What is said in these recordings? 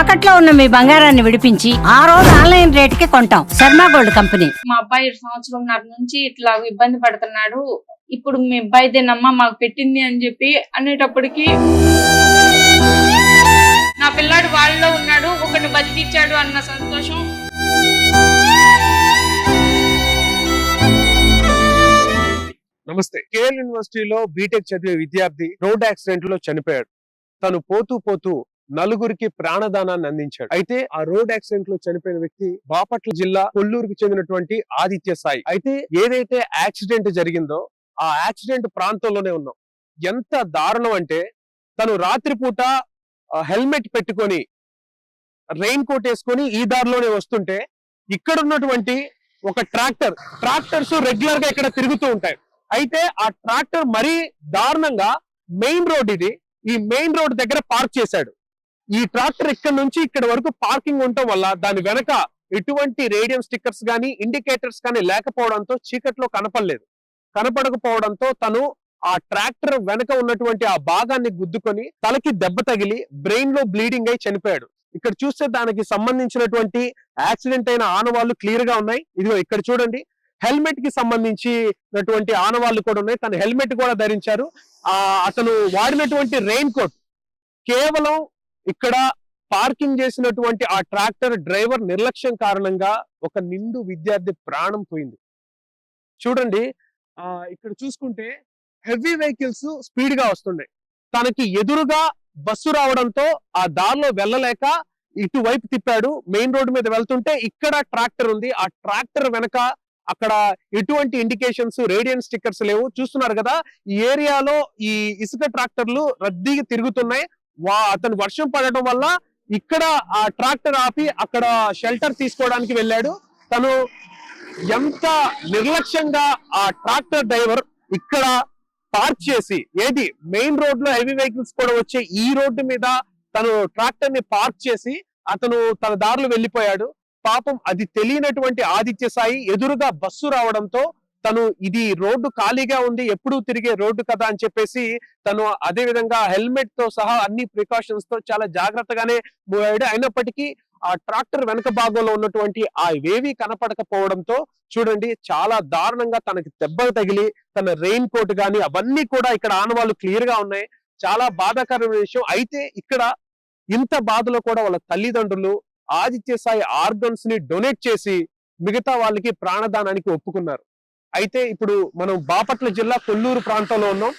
తాకట్లో ఉన్న మీ బంగారాన్ని విడిపించి ఆ రోజు ఆన్లైన్ రేటుకి కొంటాం. Sharma gold company. మా అబ్బాయి ఏడు సంవత్సరంన్నర నుంచి ఇట్లా ఇబ్బంది పడుతున్నాడు. ఇప్పుడు మీ అబ్బాయిదేనమ్మా మాకు పెట్టింది అని చెప్పి అనేటప్పటికి నా పిల్లాడు వాళ్ళలో ఉన్నాడు ఒకరిని బతికిచ్చాడు అన్న సంతోషం. నమస్తే. కేఎల్ యూనివర్సిటీలో బీటెక్ చదివే విద్యార్థి రోడ్ యాక్సిడెంట్లో చనిపోయాడు. తను పోతూ పోతూ నలుగురికి ప్రాణదానాన్ని అందించాడు. అయితే ఆ రోడ్ యాక్సిడెంట్లో చనిపోయిన వ్యక్తి బాపట్ల జిల్లా కొల్లూరుకి చెందినటువంటి ఆదిత్య సాయి. అయితే ఏదైతే యాక్సిడెంట్ జరిగిందో ఆ యాక్సిడెంట్ ప్రాంతంలోనే ఉన్నాం. ఎంత దారుణం అంటే తను రాత్రిపూట హెల్మెట్ పెట్టుకొని రెయిన్ కోట్ వేసుకొని ఈ దారిలోనే వస్తుంటే ఇక్కడ ఉన్నటువంటి ఒక ట్రాక్టర్ ట్రాక్టర్స్ రెగ్యులర్గా ఇక్కడ తిరుగుతూ ఉంటాయి. అయితే ఆ ట్రాక్టర్ మరీ దారుణంగా మెయిన్ రోడ్ ఇది. ఈ మెయిన్ రోడ్ దగ్గర పార్క్ చేశాడు. ఈ ట్రాక్టర్ ఇక్కడ నుంచి ఇక్కడ వరకు పార్కింగ్ ఉండటం వల్ల దాని వెనక ఎటువంటి రేడియం స్టిక్కర్స్ కానీ ఇండికేటర్స్ కానీ లేకపోవడంతో చీకట్లో కనపడలేదు. కనపడకపోవడంతో తను ఆ ట్రాక్టర్ వెనక ఉన్నటువంటి ఆ భాగాన్ని గుద్దుకొని తలకి దెబ్బ తగిలి బ్రెయిన్లో బ్లీడింగ్ అయి చనిపోయాడు. ఇక్కడ చూస్తే దానికి సంబంధించినటువంటి యాక్సిడెంట్ అయిన ఆనవాళ్ళు క్లియర్గా ఉన్నాయి. ఇదిగో ఇక్కడ చూడండి. హెల్మెట్కి సంబంధించినటువంటి ఆనవాళ్ళు కూడా ఉన్నాయి. తన హెల్మెట్ కూడా ధరించారు. ఆ అతను వాడినటువంటి రెయిన్ కోట్ కేవలం ఇక్కడ పార్కింగ్ చేసినటువంటి ఆ ట్రాక్టర్ డ్రైవర్ నిర్లక్ష్యం కారణంగా ఒక నిండు విద్యార్థి ప్రాణం పోయింది. చూడండి ఆ ఇక్కడ చూసుకుంటే హెవీ వెహికల్స్ స్పీడ్గా వస్తున్నాయి తనకి ఎదురుగా బస్సు రావడంతో ఆ దారిలో వెళ్ళలేక ఇటువైపు తిప్పాడు. మెయిన్ రోడ్డు మీద వెళ్తుంటే ఇక్కడ ట్రాక్టర్ ఉంది. ఆ ట్రాక్టర్ వెనక అక్కడ ఎటువంటి ఇండికేషన్స్ రేడియన్ స్టిక్కర్స్ లేవు. చూస్తున్నారు కదా ఈ ఏరియాలో ఈ ఇసుక ట్రాక్టర్లు రద్దీగా తిరుగుతున్నాయి. వా అతను వర్షం పడటం వల్ల ఇక్కడ ఆ ట్రాక్టర్ ఆపి అక్కడ షెల్టర్ తీసుకోవడానికి వెళ్ళాడు. తను ఎంత నిర్లక్ష్యంగా ఆ ట్రాక్టర్ డ్రైవర్ ఇక్కడ పార్క్ చేసి ఏది? మెయిన్ రోడ్లో హెవీ వెహికల్స్ కూడా వచ్చే ఈ రోడ్డు మీద తను ట్రాక్టర్ని పార్క్ చేసి అతను తన దారులు వెళ్ళిపోయాడు. పాపం అది తెలియనటువంటి ఆదిత్య సాయి ఎదురుగా బస్సు రావడంతో తను ఇది రోడ్డు ఖాళీగా ఉంది ఎప్పుడు తిరిగే రోడ్డు కదా అని చెప్పేసి తను అదే విధంగా హెల్మెట్తో సహా అన్ని ప్రికాషన్స్తో చాలా జాగ్రత్తగానే మూవ్ అయ్యాడు అయినప్పటికీ ఆ ట్రాక్టర్ వెనక భాగంలో ఉన్నటువంటి ఆ వేవి కనపడకపోవడంతో చూడండి చాలా దారుణంగా తనకి దెబ్బలు తగిలి తన రెయిన్ కోట్ గాని అవన్నీ కూడా ఇక్కడ ఆనవాళ్ళు క్లియర్గా ఉన్నాయి. చాలా బాధాకరమైన విషయం. అయితే ఇక్కడ ఇంత బాధలో కూడా వాళ్ళ తల్లిదండ్రులు ఆదిత్య సాయి ఆర్గన్స్ని డొనేట్ చేసి మిగతా వాళ్ళకి ప్రాణదానానికి ఒప్పుకున్నారు. అయితే ఇప్పుడు మనం బాపట్ల జిల్లా కొల్లూరు ప్రాంతంలో ఉన్నాం.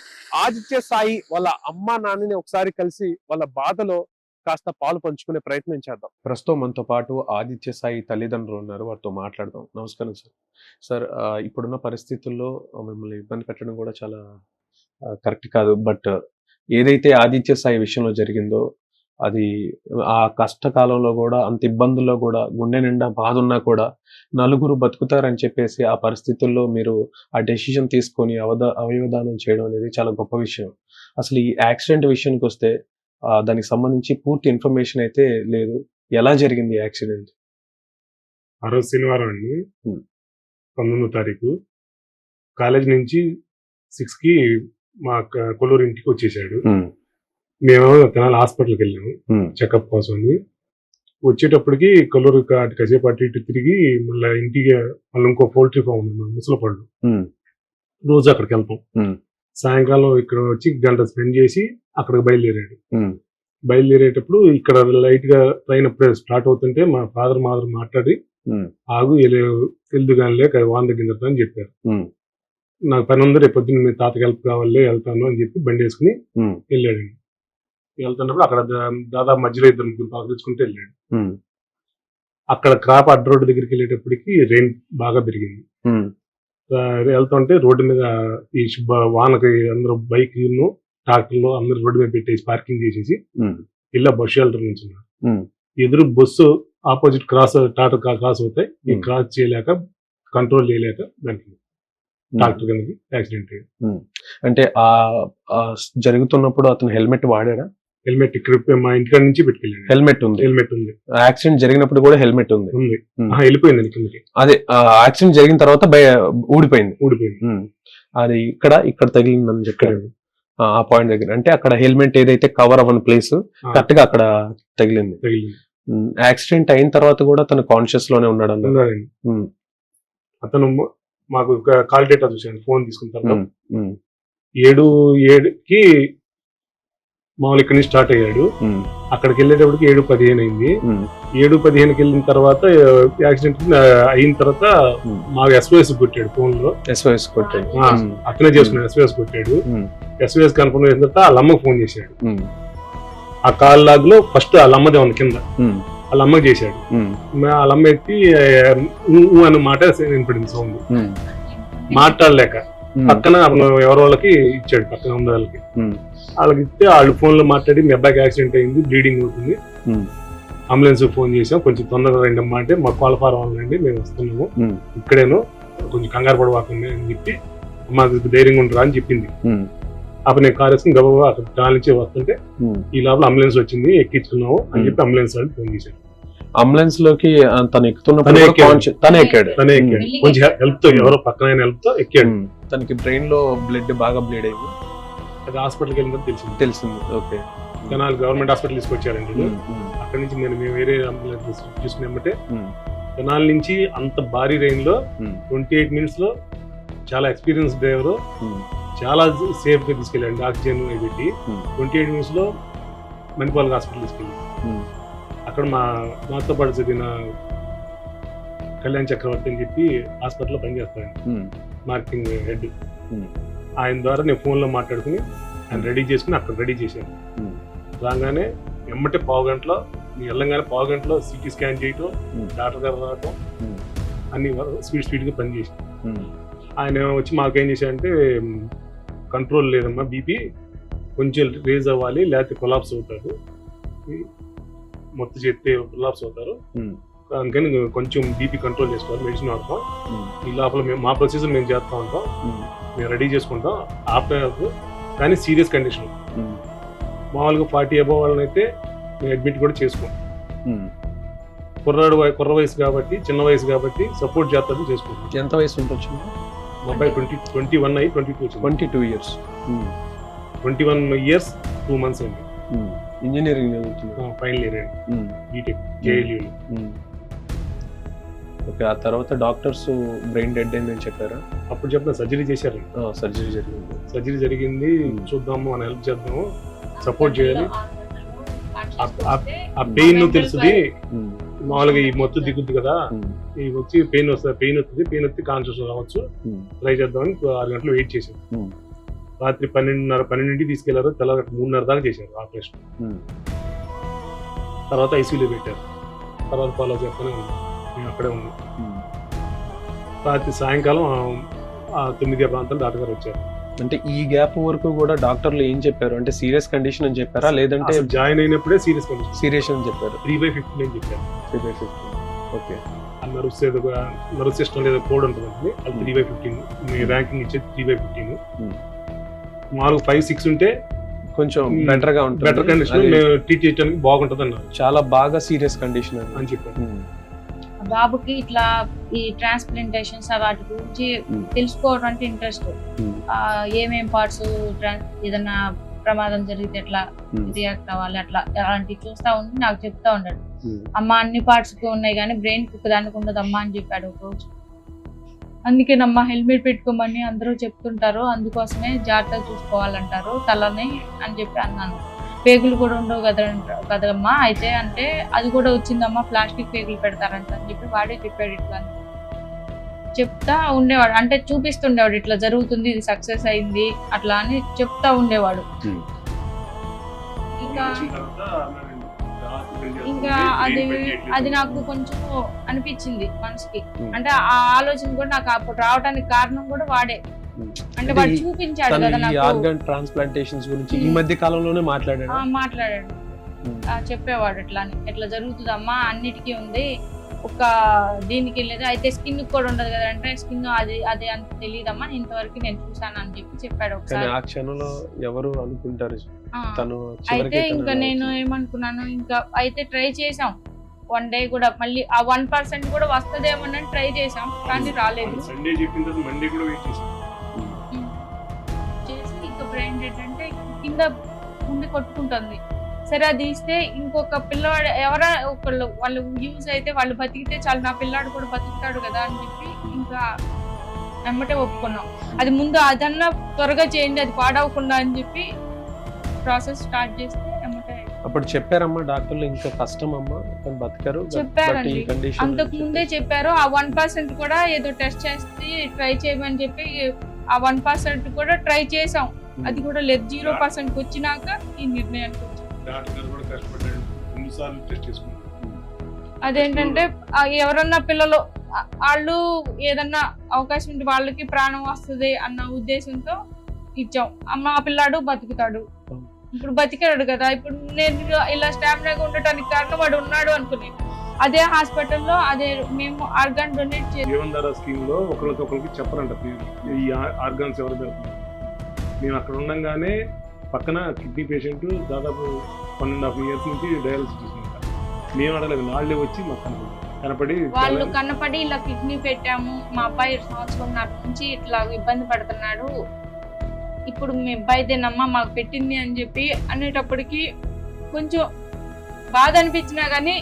ఆదిత్య సాయి వాళ్ళ అమ్మ నాన్నని ఒకసారి కలిసి వాళ్ళ బాధలో కాస్త పాలు పంచుకునే ప్రయత్నం చేద్దాం. ప్రస్తుతం మనతో పాటు ఆదిత్య సాయి తల్లిదండ్రులు ఉన్నారు. వారితో మాట్లాడదాం. నమస్కారం సార్. సార్ ఇప్పుడున్న పరిస్థితుల్లో మిమ్మల్ని ఇబ్బంది పెట్టడం కూడా చాలా కరెక్ట్ కాదు. బట్ ఏదైతే ఆదిత్య సాయి విషయంలో జరిగిందో అది ఆ కష్టకాలంలో కూడా అంత ఇబ్బందుల్లో కూడా గుండె నిండా బాధ ఉన్నా కూడా నలుగురు బతుకుతారని చెప్పేసి ఆ పరిస్థితుల్లో మీరు ఆ డెసిషన్ తీసుకొని అవద అవయవదానం చేయడం అనేది చాలా గొప్ప విషయం. అసలు ఈ యాక్సిడెంట్ విషయానికి వస్తే దానికి సంబంధించి పూర్తి ఇన్ఫర్మేషన్ అయితే లేదు. ఎలా జరిగింది యాక్సిడెంట్? ఆ రోజు శనివారం అండి. పంతొమ్మిదో తారీఖు. కాలేజ్ నుంచి సిక్స్కి మా కొల్లూరు ఇంటికి వచ్చేసాడు మేము తెనాలి హాస్పిటల్కి వెళ్ళాము చెకప్ కోసం అని. వచ్చేటప్పటికి కొల్లూరు కా- అటు కాసేపు అటు ఇటు తిరిగి మళ్ళీ ఇంటికి మళ్ళీ ఇంకో పౌల్ట్రీ ఫామ్ ఉంది మన ముసలపళ్ళు. రోజు అక్కడికి వెళ్తాం. సాయంకాలం ఇక్కడ వచ్చి గంట స్పెండ్ చేసి అక్కడికి బయలుదేరాడు. బయలుదేరేటప్పుడు ఇక్కడ లైట్గా ట్రైన్ అప్పుడే స్టార్ట్ అవుతుంటే మా ఫాదర్ మాదర్ మాట్లాడి ఆగు తెలుదు కానీ లేక వాన్ తగ్గింది అని చెప్పారు. నాకు పని ఉంది రేపు పొద్దున్న మీ తాతకి హెల్ప్ కావాలి వెళ్తాను అని చెప్పి బండి వేసుకుని వెళ్ళాడు వెళ్తున్నప్పుడు అక్కడ దాదాపు మధ్యలో ఇద్దరు ముగ్గురు పక్కరించుకుంటూ వెళ్ళాడు. అక్కడ క్రాప్ అడ్డ రోడ్డు దగ్గరికి వెళ్ళేటప్పటికి రెయిన్ బాగా పెరిగింది. వెళ్తుంటే రోడ్డు మీద ఈ వానకి అందరూ బైక్ ట్రాక్టర్లు అందరూ రోడ్డు మీద పెట్టేసి పార్కింగ్ చేసేసి ఇలా బస్ షెల్టర్ నుంచి ఎదురు bus opposite cross Tata cross అవుతాయి. ఈ. క్రాస్ చేయలేక కంట్రోల్ చేయలేక దానికి ట్రాక్టర్ కింద యాక్సిడెంట్ అయ్యింది అంటే ఆ జరుగుతున్నప్పుడు అతను హెల్మెట్ వాడాడా? హెల్మెట్ ఇక్కడ మా ఇంటికాడ నుంచి పెట్టుకెళ్ళాడు. హెల్మెట్ ఉంది. హెల్మెట్ ఉంది. యాక్సిడెంట్ జరిగినప్పుడు కూడా హెల్మెట్ ఉంది. ఉంది. వెళ్ళిపోయింది కిందకి. అదే యాక్సిడెంట్ జరిగిన తర్వాత బయ- ఊడిపోయింది. ఊడిపోయింది. ఉమ్. అది ఇక్కడ ఇక్కడ తగిలిందని చెప్పారు. ఆ, ఆ పాయింట్ దగ్గర. అంటే అక్కడ హెల్మెట్ ఏదైతే కవర్ అవ్వని ప్లేస్ ఆ, కరెక్ట్గా అక్కడ తగిలింది. తగిలింది. యాక్సిడెంట్ అయిన తర్వాత కూడా తను కాన్షియస్లోనే ఉన్నాడు అన్నారు ఉన్నాడండి. ఉమ్, అతను మ- మాకు కాల్ డేటా చూసాడు ఫోన్ తీసుకున్న తర్వాత. ఉమ్, ఉమ్, ఏడు ఏడుకి మామూలు ఇక్కడి నుంచి స్టార్ట్ అయ్యాడు. అక్కడికి వెళ్ళేటప్పటికి ఏడు పదిహేను అయింది. ఏడు పదిహేనుకి వెళ్ళిన తర్వాత యాక్సిడెంట్ అయిన తర్వాత. మాకు ఎస్ఓఎస్ కొట్టాడు ఫోన్లో SOS కొట్టాడు. అతనే చేసుకున్నాడు ఎస్ఓఎస్ కొట్టాడు. ఎస్ఓఎస్ కన్ఫర్మ్ అయిన తర్వాత వాళ్ళ అమ్మకు ఫోన్ చేశాడు. ఆ కాల్ లాగ్లో ఫస్ట్ వాళ్ళ అమ్మదే ఉంది కింద వాళ్ళ అమ్మకి చేశాడు. వాళ్ళ అమ్మ ఎత్తి అన్న మాట వినపడింది సౌండ్. మాట్లాడలేక. పక్కన అతను ఎవరో వాళ్ళకి ఇచ్చాడు పక్కన ఉన్న వాళ్ళకి వాళ్ళకి ఇస్తే వాళ్ళు ఫోన్లో మాట్లాడి మీ అబ్బాయికి యాక్సిడెంట్ అయింది బ్లీడింగ్ అవుతుంది. అంబులెన్స్ ఫోన్ చేసాం కొంచెం తొందరగా రండి అమ్మా అంటే మా కోలఫారం వాళ్ళండి మేము వస్తున్నాము. ఇక్కడేను కొంచెం కంగారు పడవాకండి అని చెప్పి మాకు ధైర్యంగా ఉండరా అని చెప్పింది. అప్పుడు నేను కార్ వేసుకుని గబగబా అక్కడ నుంచి వస్తుంటే. ఈ లోపల అంబులెన్స్ వచ్చింది ఎక్కించుకున్నాము అని. చెప్పి అంబులెన్స్ వాళ్ళు ఫోన్ చేశాడు అంబులెన్స్లోకి తను ఎక్కుతున్నప్పుడు తనే కూడా ఎక్కాడు. తనే ఎక్కాడు. తనే ఎక్కాడు. ఉమ్. కొంచెం హెల్ప్తో ఎవరో పక్కన హెల్ప్తో ఎక్కాడు. తనకి బ్రెయిన్లో బ్లడ్ బాగా బ్లీడ్ అయింది. అది హాస్పిటల్కి వెళ్ళిన తర్వాత తెలిసింది. తెలిసింది. ఓకే. జనాలు గవర్నమెంట్ హాస్పిటల్ తీసుకొచ్చారండి అక్కడ నుంచి నేను మేము వేరే అంబులెన్స్ తీసుకున్నామంటే జనాల నుంచి అంత భారీ రైన్లో ట్వంటీ ఎయిట్ మినిట్స్లో చాలా ఎక్స్పీరియన్స్ డ్రైవర్ చాలా సేఫ్గా తీసుకెళ్ళండి. ఆక్సిజన్ పెట్టి ట్వంటీ ఎయిట్ మినిట్స్లో మణిపాల్ హాస్పిటల్ తీసుకెళ్ళి అక్కడ మా నాతో పాటు చదివిన కళ్యాణ్ చక్రవర్తి అని చెప్పి హాస్పిటల్లో పనిచేస్తాను మార్కెటింగ్ హెడ్. ఆయన ద్వారా నేను ఫోన్లో మాట్లాడుకుని ఆయన రెడీ చేసుకుని అక్కడ రెడీ చేశాను. రాగానే ఎమ్మటే పావు గంటలో నీ వెళ్ళంగానే పావు గంటలో సిటీ స్కాన్ చేయటం. డాక్టర్ గారు రావటం. అన్ని స్పీడ్ స్పీడ్గా పనిచేసి ఆయన వచ్చి మాకేం చేశారంటే కంట్రోల్ లేదమ్మా బీపీ కొంచెం రేజ్ అవ్వాలి లేకపోతే కొలాప్స్ అవుతారు మొత్తం చెప్తే కొలాప్స్ అవుతారు. అందుకని కొంచెం బీపీ కంట్రోల్ చేసుకోవాలి మెడిసిన్ వాడతాం. ఈ లోపల మేము మా ప్రొసీజర్ మేము చేస్తూ ఉంటాం. మేము రెడీ చేసుకుంటాం ఆపేయద్దు కానీ సీరియస్ కండిషన్. మామూలుగా ఫార్టీ అబవ్ వాళ్ళని అయితే మేము అడ్మిట్ కూడా చేసుకోం. కుర్రాడు కుర్ర వయసు కాబట్టి చిన్న వయసు కాబట్టి సపోర్ట్ చేస్తాడు చేసుకుంటాం. ఎంత వయసు ఉంటుంది మా అబ్బాయి ట్వంటీ ట్వంటీ వన్ అయ్యి twenty two twenty two years. Twenty one years two months అండి. ఇంజనీరింగ్ ఫైనల్ ఇయర్ అండి. బీటెక్ జేఎల్యూ ఓకే ఆ తర్వాత డాక్టర్స్ బ్రెయిన్ డెడ్ అయిందని చెప్పారా? అప్పుడు చెప్పిన సర్జరీ చేశారు. సర్జరీ జరిగింది. సర్జరీ జరిగింది. చూద్దాము మనం హెల్ప్ చేద్దాము. సపోర్ట్ చేయాలి. ఆ- పెయిన్ తెలుస్తుంది ఉమ్, మామూలుగా ఈ మొత్తం దిగుద్ది కదా. ఈ వచ్చి పెయిన్ వస్తుంది పెయిన్ వస్తుంది పెయిన్ వచ్చి కాన్షియస్ రావచ్చు. ట్రై చేద్దామని ఆరు గంటలు వెయిట్ Hmm. రాత్రి పన్నెండున్నర పన్నెండింటికి తీసుకెళ్ళారు. తెల్లవారు మూడున్నర దాకా చేశారు ఆపరేషన్. తర్వాత ఐసీయూలో పెట్టారు. తర్వాత ఫాలో చేస్తూనే ఉన్నాం మేము అక్కడే ఉన్నాం. రాత్రి సాయంకాలం తొమ్మిది ప్రాంతాలు డాక్టర్ గారు వచ్చారు. అంటే ఈ గ్యాప్ వరకు కూడా డాక్టర్లు ఏం చెప్పారు? అంటే సీరియస్ కండిషన్ అని చెప్పారా? లేదంటే జాయిన్ అయినప్పుడే సీరియస్ కండిషన్. సీరియస్ అని చెప్పారు. త్రీ బై ఫిఫ్టీన్ అని చెప్పారు. ఓకే. ఆ నర్వ్స్ ఏదో నర్వ్ సిస్టమ్ ఏదో కోడ్ ఉంటుంది అది త్రీ బై ఫిఫ్టీన్. మీ ర్యాంకింగ్ ఇచ్చేది త్రీ బై ఫిఫ్టీన్. మామూలుగా ఫైవ్ సిక్స్ ఉంటే కొంచెం బెటర్గా ఉంటుంది. బెటర్ కండిషన్ మేము ట్రీట్ చేయడానికి బాగుంటుంది అన్నారు చాలా బాగా సీరియస్ కండిషన్ అని చెప్పారు. బాబుకి ఇట్లా ఈ ట్రాన్స్ప్లాంటేషన్స్ వాటి గురించి. తెలుసుకోవడం అంటే ఇంట్రెస్ట్ ఏమేం పార్ట్స్ ఏదన్నా ప్రమాదం జరిగితే ఎట్లా రియాక్ట్ అవ్వాలి అట్లా అలాంటివి చూస్తా ఉండి నాకు చెప్తా ఉన్నాడు అమ్మ అన్ని పార్ట్స్కి ఉన్నాయి కానీ బ్రెయిన్కి దానికి ఉండదు అమ్మా అని చెప్పాడు ఒక రోజు. అందుకేనమ్మా హెల్మెట్ పెట్టుకోమని అందరూ చెప్తుంటారు. అందుకోసమే జాగ్రత్తగా చూసుకోవాలంటారు. తలని అని చెప్పి అన్నాను. పేగులు కూడా ఉండవు కదా కదమ్మా. అయితే అంటే అది కూడా వచ్చిందమ్మా. ప్లాస్టిక్ పేగులు పెడతారంట అని చెప్పి వాడే చెప్పాడు ఇట్లా అని. చెప్తా ఉండేవాడు. అంటే చూపిస్తుండేవాడు ఇట్లా జరుగుతుంది ఇది సక్సెస్ అయింది అట్లా అని చెప్తా ఉండేవాడు. ఇంకా ఇంకా అది అది నాకు కొంచెం అనిపించింది మనసుకి. Hmm. అంటే ఆ ఆలోచన కూడా నాకు అప్పుడు రావడానికి కారణం కూడా వాడే. Hmm. అంటే వాడు చూపించాడు కదా నాకు. ఆర్గన్ ట్రాన్స్ప్లాంటేషన్స్ గురించి ఈ ఉమ్. మధ్య కాలంలోనే మాట్లాడాడు? మాట్లాడాడు. చెప్పేవాడు ఇట్లా అని ఇట్లా జరుగుతుందమ్మా అన్నిటికీ ఉంది. ఒక దీనికి లేదు అయితే స్కిన్ కూడా ఉండదు కదా అంటే స్కిన్ అది అది అంత తెలియదమ్మా ఇంతవరకు నేను చూసాను అని చెప్పి చెప్పాడు కానీ ఒకసారి ఆ క్షణంలో ఎవరు అనుకుంటారు. తను అయితే ఇంకా నేను ఏమనుకున్నాను? ఇంకా అయితే ట్రై చేసాం వన్ డే కూడా మళ్ళీ ఆ వన్ పర్సెంట్ కూడా వస్తుందేమోనని ట్రై చేసాం కానీ రాలేదు. సండే చెప్పిన తర్వాత మండే కూడా వెయిట్ చేశాం. చేసి ఇంకా బ్రెయిన్ అంటే కింద ఉండి కొట్టుకుంటుంది. సరే అది ఇస్తే ఇంకొక పిల్లవాడు ఎవరా ఒకళ్ళు వాళ్ళు యూజ్ అయితే వాళ్ళు బతికితే చాలు నా పిల్లాడు కూడా బతుకుతాడు కదా అని చెప్పి ఇంకా ఎమ్మటే ఒప్పుకున్నాం. అది ముందు అదన్నా త్వరగా చేయండి అది పాడవకుండా అని చెప్పి ప్రాసెస్ స్టార్ట్ చేస్తే అప్పుడు చెప్పారమ్మా డాక్టర్లు ఇంకా కష్టం అమ్మా బతకరు చెప్పారండి. అంతకు ముందే చెప్పారు. ఆ వన్ పర్సెంట్ కూడా ఏదో టెస్ట్ చేసి ట్రై చేయమని చెప్పి ఆ వన్ పర్సెంట్ కూడా ట్రై చేసాం. అది కూడా లేదు జీరో పర్సెంట్ వచ్చినాక ఈ నిర్ణయానికి డాక్టర్ కూడా కష్టపడ్డాడు. టెస్ట్ చేసుకున్నాం అదేంటంటే ఎవరన్నా పిల్లలు వాళ్ళు ఏదన్నా అవకాశం ఉంటే వాళ్ళకి ప్రాణం వస్తుంది అన్న ఉద్దేశంతో ఇచ్చాం. అమ్మ ఆ పిల్లాడు బతుకుతాడు. ఇప్పుడు బతికాడు కదా. ఇప్పుడు నేను ఇలా స్టామినాగా ఉండటానికి కారణం వాడు ఉన్నాడు అనుకుని. అదే హాస్పిటల్లో అదే మేము ఆర్గాన్ డొనేట్ చేసి స్కీమ్లో ఒకరికి ఒకరికి చెప్పరంట పేరు. ఈ ఆర్గాన్స్ ఎవరు మేము అక్కడ ఉండంగానే పక్కన కిడ్నీ పేషెంట్ దాదాపు వన్ అండ్ హాఫ్ ఇయర్స్ నుంచి డయాలసిస్ మేము అడగలేదు వాళ్ళే వచ్చి మాకు కనపడి కనపడి వాళ్ళు కన్నపడి ఇలా కిడ్నీ పెట్టాము మా అబ్బాయి సంవత్సరంన్నర నుంచి ఇట్లా ఇబ్బంది పడుతున్నాడు. ఇప్పుడు మీ అబ్బాయిదేనమ్మా మాకు పెట్టింది అని చెప్పి అనేటప్పటికి కొంచెం బాధ అనిపించినా కానీ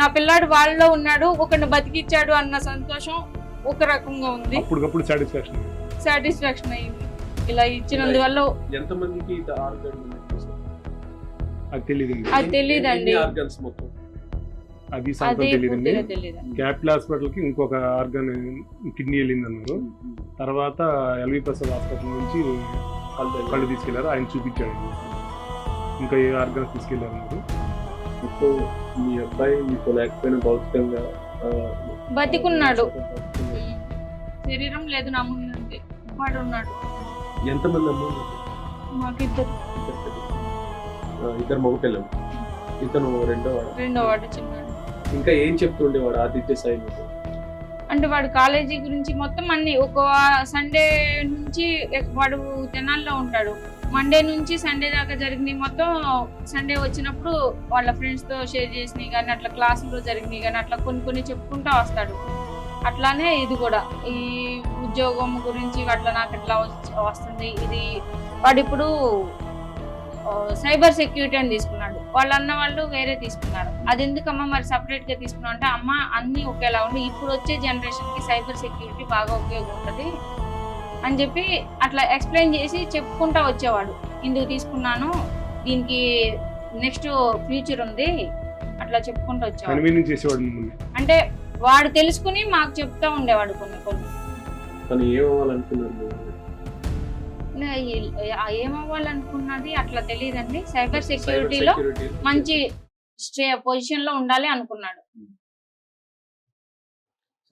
నా పిల్లాడు వాళ్ళలో ఉన్నాడు ఒకరిని బతికిచ్చాడు అన్న సంతోషం ఒక రకంగా ఉంది. అప్పటికప్పుడు సాటిస్ఫాక్షన్ సాటిస్ఫాక్షన్ అయింది. ఇలా ఇచ్చినందువల్ల ఎంత మందికి ఆర్గన్ అది తెలియదు అది తెలీదండి. ఆర్గన్స్ మొత్తం? అది సంగతి తెలియదండి తెలియదు క్యాపిటల్ హాస్పిటల్కి ఇంకొక ఆర్గాన్ కిడ్నీ వెళ్ళింది అన్నారు తర్వాత ఎల్వి ప్రసాద్ హాస్పిటల్ నుంచి కళ్ళు తీసుకెళ్ళారు. ఆయన చూపించాడు. ఇంకా ఏ ఆర్గాన్స్ తీసుకెళ్ళారు ఇప్పుడు మీ అబ్బాయి మీకు లేకపోయినా భౌతికంగా బతికున్నాడు. శరీరం లేదు నా వాడు ఉన్నాడు ఎంతమంది అమ్మ మాకిద్దరు. ఇద్దరు మగపిల్లలు. ఇతను రెండో వాడు రెండో వాడు చిన్నాడు. ఇంకా ఏం చెప్తుండేవాడు ఆదిత్య సాయి మీకు? అంటే వాడు కాలేజీ గురించి మొత్తం అన్ని ఒక సండే నుంచి వాడు తెనాల్లో ఉంటాడు. మండే నుంచి సండే దాకా జరిగినాయి మొత్తం సండే వచ్చినప్పుడు వాళ్ళ ఫ్రెండ్స్తో షేర్ చేసినాయి కానీ అట్లా క్లాసులో జరిగినాయి కానీ అట్లా కొన్ని కొన్ని చెప్పుకుంటా వస్తాడు. అట్లానే ఇది కూడా. ఈ ఉద్యోగం గురించి అట్లా నాకు వస్- వస్తుంది? ఇది వాడు ఇప్పుడు సైబర్ సెక్యూరిటీ అని తీసుకున్నాడు. వాళ్ళ అన్న వాళ్ళు వేరే తీసుకున్నారు. అది ఎందుకమ్మా మరి సపరేట్గా తీసుకున్నాం అంటే అమ్మ అన్ని ఒకేలా ఉండి ఇప్పుడు వచ్చే జనరేషన్కి సైబర్ సెక్యూరిటీ బాగా ఉపయోగం ఉంటుంది అని చెప్పి అట్లా ఎక్స్ప్లెయిన్ చేసి చెప్పుకుంటా వచ్చేవాడు. ఇందుకు తీసుకున్నాను దీనికి నెక్స్ట్ ఫ్యూచర్ ఉంది అట్లా చెప్పుకుంటూ వచ్చేవాడు. అంటే వాడు తెలుసుకుని మాకు చెప్తా ఉండేవాడు కొన్ని కొన్ని. తను ఏమవ్వాలనుకున్నాడు? ఏమవ్వాలనుకున్నది అట్లా తెలియదండి. సైబర్ సైబర్ సెక్యూరిటీలో సెక్యూరిటీ. మంచి పొజిషన్లో ఉండాలి అనుకున్నాడు.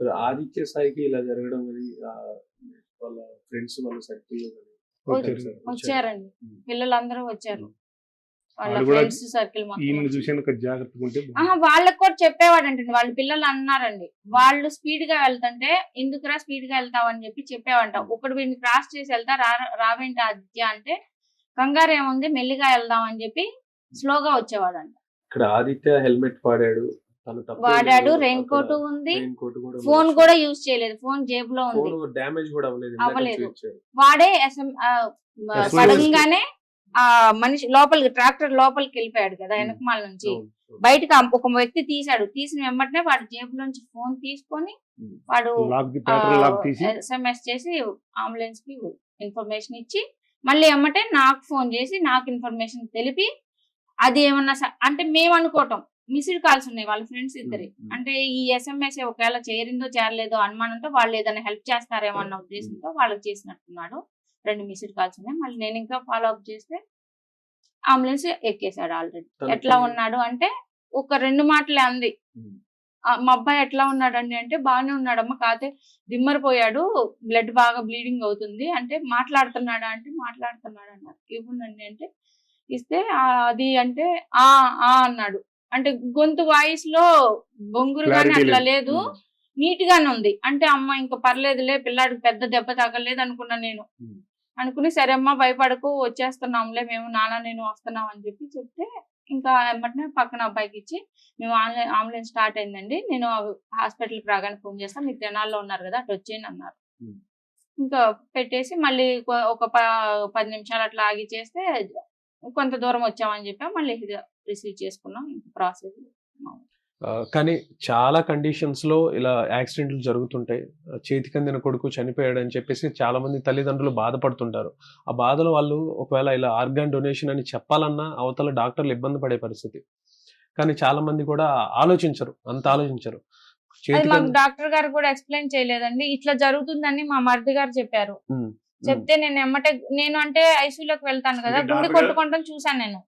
ఆదిత్య సాయికి ఇలా జరగడం వాళ్ళ ఫ్రెండ్స్ వాళ్ళ సర్కిల్ వచ్చారు. వచ్చారండి. పిల్లలందరూ వచ్చారు. వాళ్ళకి కూడా చెప్పేవాడంటండి వాళ్ళ పిల్లలు అన్నారండి. వాళ్ళు స్పీడ్గా వెళ్తుంటే ఎందుకురా స్పీడ్గా వెళ్తావు అని చెప్పి చెప్పేవంట ఒకడు వీడిని క్రాస్ చేసి వెళ్తా రా రావేంటి ఆదిత్య అంటే కంగారు ఏముంది? మెల్లిగా వెళ్దాం అని చెప్పి స్లోగా వచ్చేవాడంట. ఇక్కడ ఆదిత్య హెల్మెట్ వాడాడు. తను తప్పేం వాడాడు. రెయిన్ కోట్ ఉంది. ఫోన్ కూడా యూజ్ చేయలేదు. ఫోన్ జేబులో ఉంది. ఫోన్ డ్యామేజ్ కూడా అవ్వలేదు. వాడే SOS. పడంగానే ఆ మనిషి లోపలికి ట్రాక్టర్ లోపలికి వెళ్ళిపోయాడు కదా వెనకమాల నుంచి. బయటకు ఒక వ్యక్తి తీశాడు. తీసిన వెంబటనే వాడు జేబులోంచి ఫోన్ తీసుకొని. వాడు ఎస్ఎంఎస్ చేసి అంబులెన్స్కి ఇన్ఫర్మేషన్ ఇచ్చి మళ్ళీ ఎమ్మటే నాకు ఫోన్ చేసి నాకు ఇన్ఫర్మేషన్ తెలిపి అది ఏమన్నా అంటే మేము అనుకోవటం. మిస్డ్ కాల్స్ ఉన్నాయి వాళ్ళ ఫ్రెండ్స్ ఇద్దరి. అంటే ఈ ఎస్ఎంఎస్ ఒకవేళ చేరిందో చేరలేదో అనుమానంతో వాళ్ళు ఏదైనా హెల్ప్ చేస్తారేమో అన్న ఉద్దేశంతో వాళ్ళకి చేసినట్టున్నాడు. రెండు మిస్డ్ కాల్స్ ఉన్నాయి. మళ్ళీ నేను ఇంకా ఫాలో అప్ చేస్తే అంబులెన్స్ ఎక్కేశాడు ఆల్రెడీ ఎట్లా ఉన్నాడు అంటే ఒక రెండు మాటలే అంది. మా అబ్బాయి ఎట్లా ఉన్నాడండి? అంటే బాగానే ఉన్నాడమ్మా కాతే దిమ్మరిపోయాడు బ్లడ్ బాగా బ్లీడింగ్ అవుతుంది. అంటే మాట్లాడుతున్నాడా? అంటే మాట్లాడుతున్నాడు అన్నారు. ఇవ్వండి అంటే ఇస్తే "ఆ, అది అంటే ఆ ఆ అన్నాడు. అంటే గొంతు వాయిస్లో బొంగురు గాని Clarity అట్లా లేదు. నీట్ గానే ఉంది. అంటే అమ్మ ఇంకా పర్లేదులే పిల్లాడికి పెద్ద దెబ్బ తగలేదు అనుకున్నా నేను. అనుకుని సరే అమ్మా భయపడకు వచ్చేస్తున్నాంలే మేము నాన్న నేను వస్తున్నాం అని చెప్పి చెప్తే ఇంకా వెంటనే పక్కన అబ్బాయికి ఇచ్చి మేము ఆన్లైన్ అంబులెన్స్ స్టార్ట్ అయిందండి నేను హాస్పిటల్కి రాగానే ఫోన్ చేస్తాను మీరు తెనాల్లో ఉన్నారు కదా అటు వచ్చేయండి అన్నారు. ఇంకా పెట్టేసి మళ్ళీ ఒక ప- పది నిమిషాలు అట్లా ఆగి చేస్తే కొంత దూరం వచ్చామని చెప్పి మళ్ళీ రిసీవ్ చేసుకున్నాం ప్రాసెస్ ఆ, కానీ చాలా కండిషన్స్లో ఇలా యాక్సిడెంట్లు జరుగుతుంటాయి. ఆ, చేతికి అందిన కొడుకు చనిపోయాడు అని చెప్పేసి చాలా మంది తల్లిదండ్రులు బాధపడుతుంటారు. ఆ బాధలో వాళ్ళు ఒకవేళ ఇలా ఆర్గాన్ డొనేషన్ అని చెప్పాలన్నా అవతల డాక్టర్లు ఇబ్బంది పడే పరిస్థితి. కానీ చాలా మంది కూడా ఆలోచించరు. అంత ఆలోచించరు. మాకు డాక్టర్ గారు కూడా ఎక్స్ప్లెయిన్ చేయలేదండి. ఇట్లా జరుగుతుందని మా మరిది గారు చెప్పారు. చెప్తే నేను ఎమ్మటే నేను అంటే ఐసీయూలోకి వెళ్తాను కదా గుండె డాక్టర్ గారు- కొట్టుకుంటాం చూసాను నేను.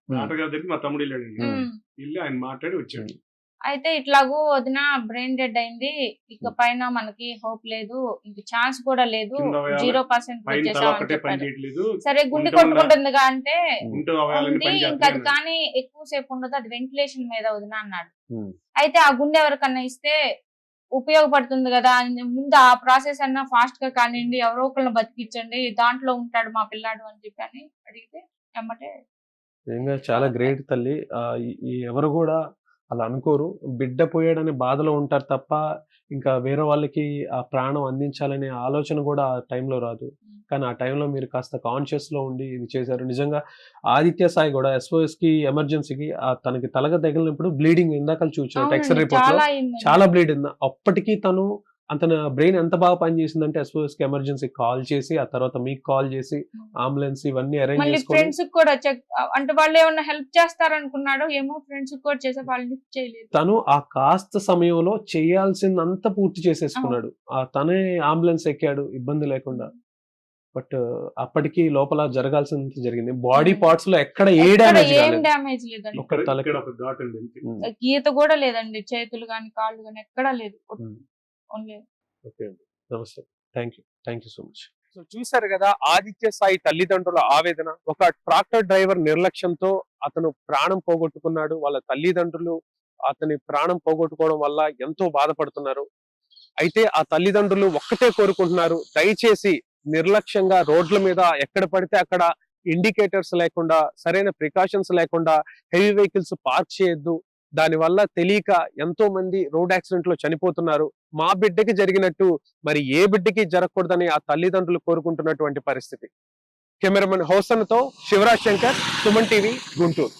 మా తమ్ముడు వెళ్ళాడండి. ఉమ్. ఉమ్. వెళ్ళి ఆయన మాట్లాడి వచ్చాడు. అయితే ఇట్లాగూ వదిన బ్రెయిన్ డెడ్ అయింది. ఇక పైన మనకి హోప్ లేదు. ఇంక ఛాన్స్ కూడా లేదు. జీరో పర్సెంట్ సరే గుండె కొట్టుకుంటుందిగా అంటే ఉంది. ఇంకా అది కానీ ఎక్కువసేపు ఉండదు. అది వెంటిలేషన్ మీద వదిన అన్నాడు. అయితే ఆ గుండె ఎవరికన్నా ఇస్తే ఉపయోగపడుతుంది కదా. ముందు ఆ ప్రాసెస్ అన్నా ఫాస్ట్గా కానివ్వండి ఎవరో ఒకళ్ళని బతికించండి. దాంట్లో ఉంటాడు మా పిల్లాడు అని చెప్పి అని అడిగితే ఎమ్మటే చాలా గ్రేట్ తల్లి. ఆ, ఈ- ఈ ఎవరు కూడా అలా అనుకోరు. బిడ్డ పోయాడనే బాధలో ఉంటారు తప్ప ఇంకా వేరే వాళ్ళకి ఆ ప్రాణం అందించాలనే ఆలోచన కూడా ఆ టైంలో రాదు. కానీ ఆ టైంలో మీరు కాస్త కాన్షియస్లో ఉండి ఇది చేశారు. నిజంగా ఆదిత్య సాయి కూడా ఎస్ఓఎస్కి ఎమర్జెన్సీకి ఆ తనకి తలగ తగిలినప్పుడు బ్లీడింగ్ ఇందాక చూసారు ఎక్స్రే రిపోర్ట్ చాలా బ్లీడ్. ఉంది అప్పటికి తను అతని బ్రెయిన్ ఎంత బాగా పనిచేసిందంటే ఎస్ఓఎస్కి ఎమర్జెన్సీ కాల్ చేసి ఆ తర్వాత మీకు కాల్ చేసి అంబులెన్స్ ఇవన్నీ అరేంజ్ మళ్ళీ చేసుకొని ఫ్రెండ్స్ కూడా చెక్ అంటే వాళ్ళు ఏమన్నా హెల్ప్ చేస్తారనుకున్నాడు ఏమో ఫ్రెండ్స్ కూడా చేసే వాళ్ళు లిఫ్ట్ చేయలేదు. తను ఆ కాస్త సమయంలో చేయాల్సిందంతా పూర్తి చేసేసుకున్నాడు. ఆ. తనే అంబులెన్స్ ఎక్కాడు ఇబ్బంది లేకుండా. బట్ అప్పటికి లోపల జరగాల్సింది జరిగింది. Body Hmm. పార్ట్స్లో ఎక్కడ ఏ అంతే. ఉమ్, గీత కూడా లేదండి చేతులు గాని కాళ్ళు గాని ఎక్కడా లేదు. ఓన్లీ. ఓకే అండి. నమస్తే. Thank you. Thank you so much. So చూసారు కదా ఆదిత్య సాయి తల్లిదండ్రుల ఆవేదన. ఒక ట్రాక్టర్ డ్రైవర్ నిర్లక్ష్యంతో అతను ప్రాణం పోగొట్టుకున్నాడు. వాళ్ళ తల్లిదండ్రులు అతని ప్రాణం పోగొట్టుకోవడం వల్ల ఎంతో బాధపడుతున్నారు. అయితే ఆ తల్లిదండ్రులు ఒక్కటే కోరుకుంటున్నారు. దయచేసి నిర్లక్ష్యంగా రోడ్ల మీద ఎక్కడ పడితే అక్కడ ఇండికేటర్స్ లేకుండా సరైన ప్రికాషన్స్ లేకుండా హెవీ వెహికల్స్ పార్క్ చేయొద్దు. దానివల్ల తెలియక ఎంతో మంది రోడ్ యాక్సిడెంట్లో చనిపోతున్నారు. మా బిడ్డకి జరిగినట్టు మరి ఏ బిడ్డకి జరగకూడదని ఆ తల్లిదండ్రులు కోరుకుంటున్నటువంటి పరిస్థితి. కెమెరామెన్ హౌసన్తో శివరాజ్ శంకర్ సుమన్ టీవీ గుంటూరు.